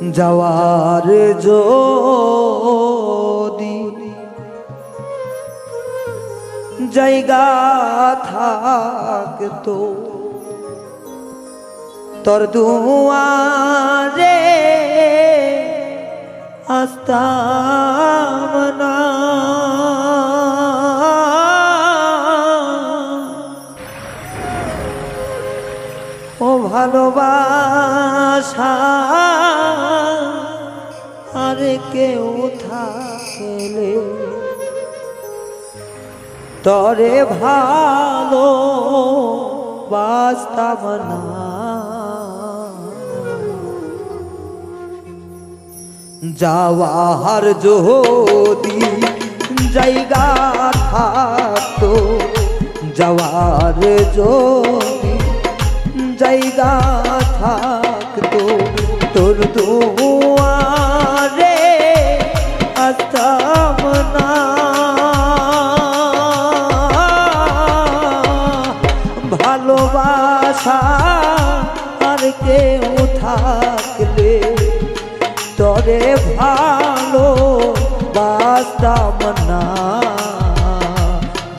যাওয়ার যদি জায়গা থাকতো তোর দুয়ারে আসতাম না। ও ভালোবাসা আর কেউ থাকলে তরে ভালো বাস্তাব না। যাওয়ার যদি জায়গা থাকতো, যাওয়ার যদি জায়গা থাকতো তোর দুয়ারে আসতাম না ভালোবাসা আর কেউ থাকলে তরে ভালো বাস্তাম না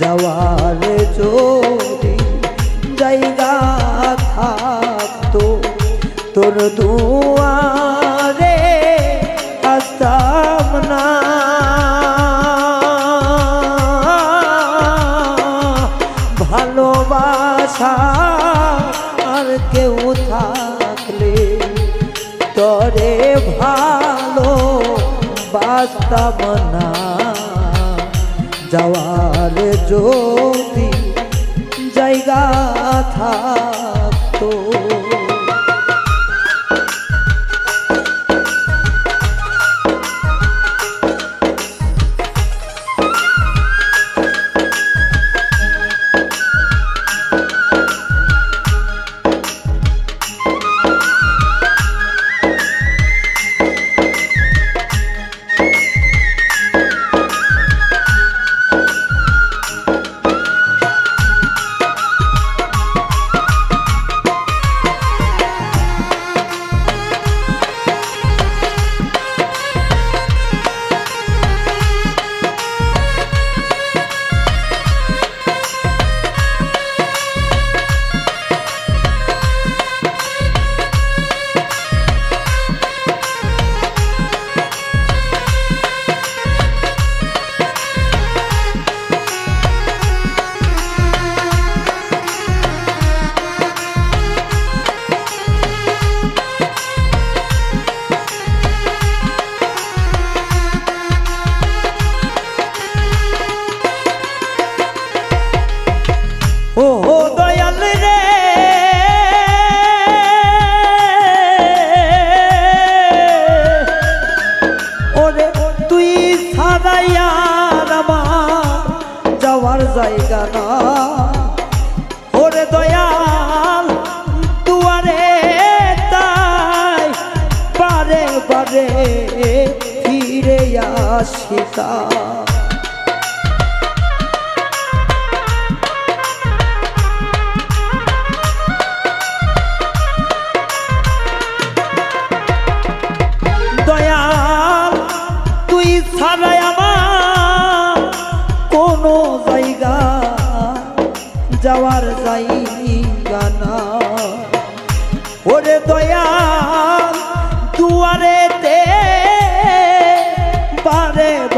যাওয়ার যদি জায়গা তোর দুয়ারে আসতাম না। ভালোবাসা আর কেউ থাকলে তরে ভালো বাস্তব না। যাওয়ার যদি জায়গা থাকতো আসিতা দয়াল তুই আমার কোনো জায়গা যাওয়ার জায়গা না। ওরে দয়াল দুয়ারেতে বারে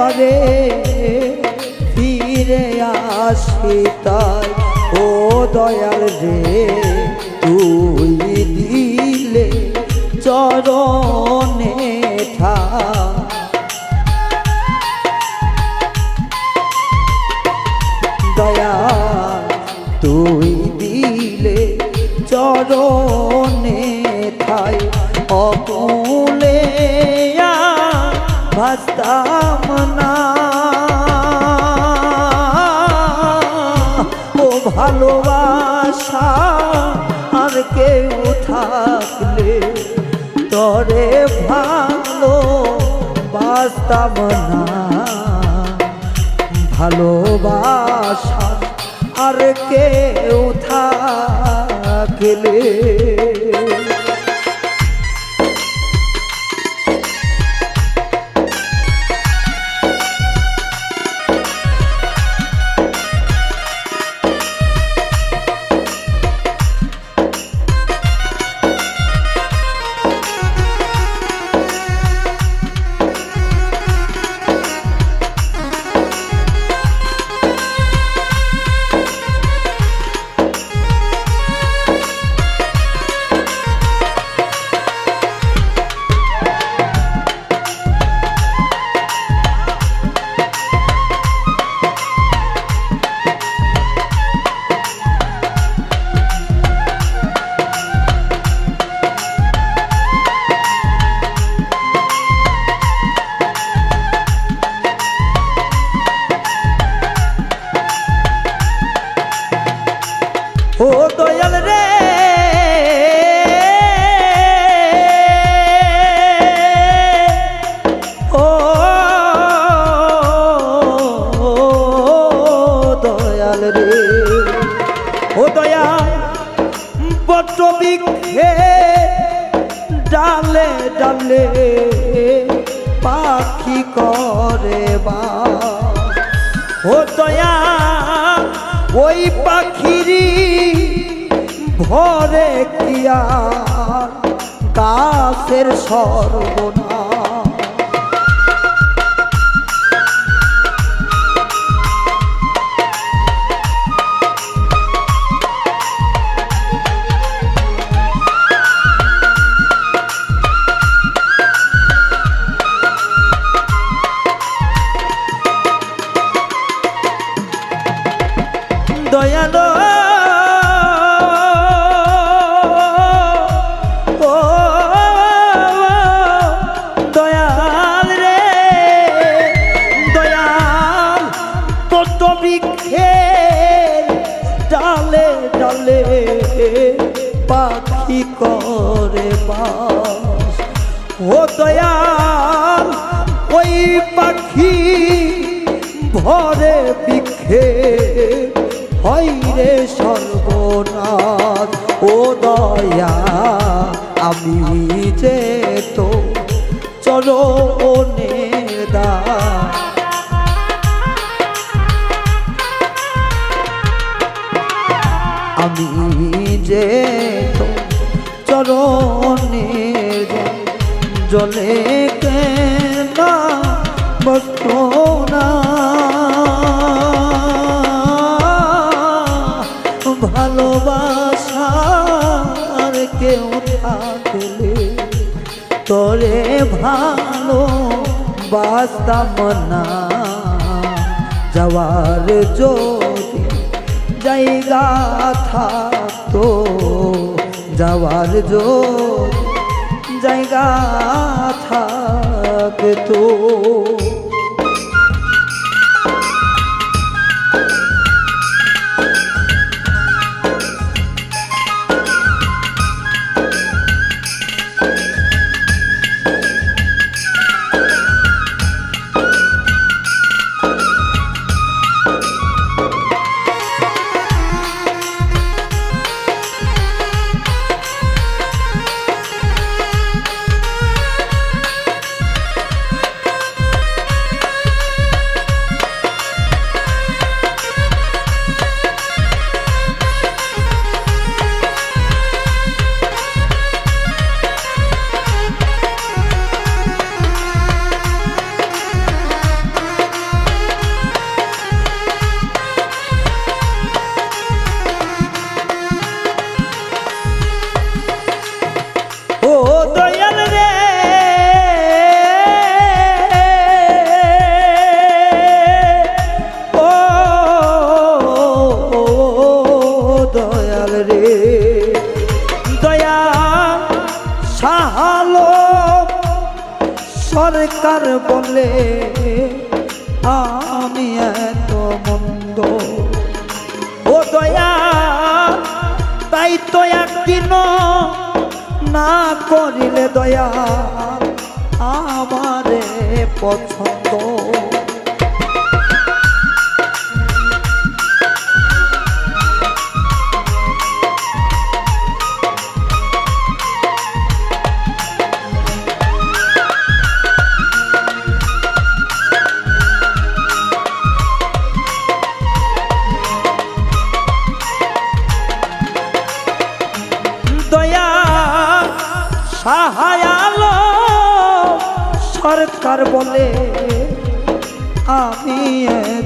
বারে ফিরে আসি তাই। ও দয়াল রে তুই দিলে চরণে থাকলে তরে ভালো বাস্তাব না। ভালোবাসা আর কেউ থাকলে ডালে পাখি করে বা। ও দয়া ওই পাখিরি ভরে কিয়া গাছের সর্বনা ডালে পাখি করে ও দয়াল, ওই পাখি ভরে বৃক্ষে হয় রে সর্বনাথ ও দয়া আমি যে তো তোরে ভালো বাস্তাম না। যাওয়ার যদি জায়গা থাকতো যাওয়ার যদি জায়গা থাকতো। সরকার বলে আমি এত মন্দ। ও দয়া, তাই তো একদিন না করিলে দয়া, আমারে পছন্দ। সাহায়ালো সরকার বলে, আমি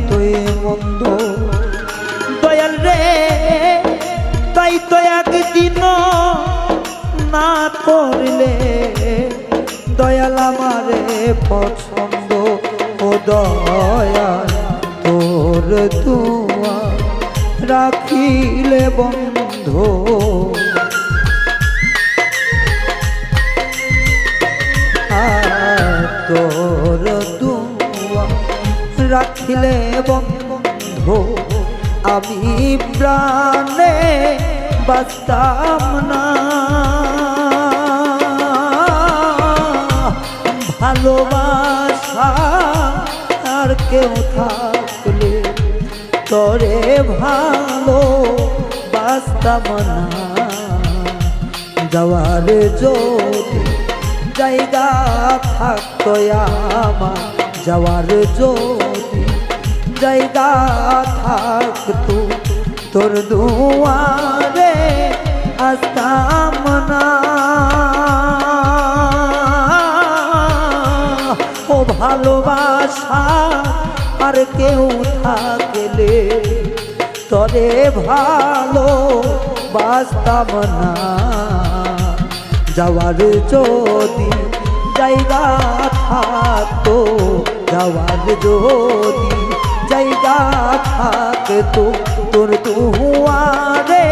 তুই বন্ধু। দয়াল রে, তাই তো একদিন না করলে। দয়াল আমারে পছন্দ ও দয়াল তোর তুয়া রাখিলে বন্ধু। তোর দুয়া রাখিলে বন্ধু, আমি প্রাণে বাস্তাম না। ভালোবাসা আর কেউ থাকলে তোরে ভালো বাস্তাম না। যাওয়ার যদি জায়গা থাকতো আমার যাওয়ার যদি। জায়গা থাকতো তোর দুয়ারে আসতাম না ও ভালোবাসা আর কেউ থাকলে তরে ভালো বাস্তব না। যাওয়ার যদি জায়গা থাকতো, যাওয়ার যদি জায়গা থাকতো। তোর দুয়ারে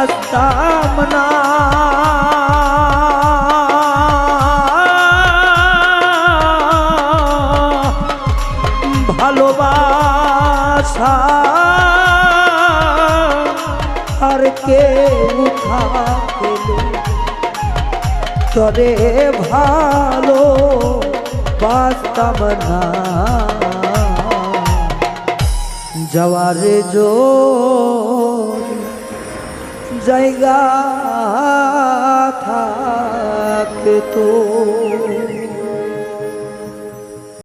আসতাম না। ভালোবাসা আর কেউ থাকলে তরে ভালো বাস্তব না যাওয়ার জো জায়গা থাকতো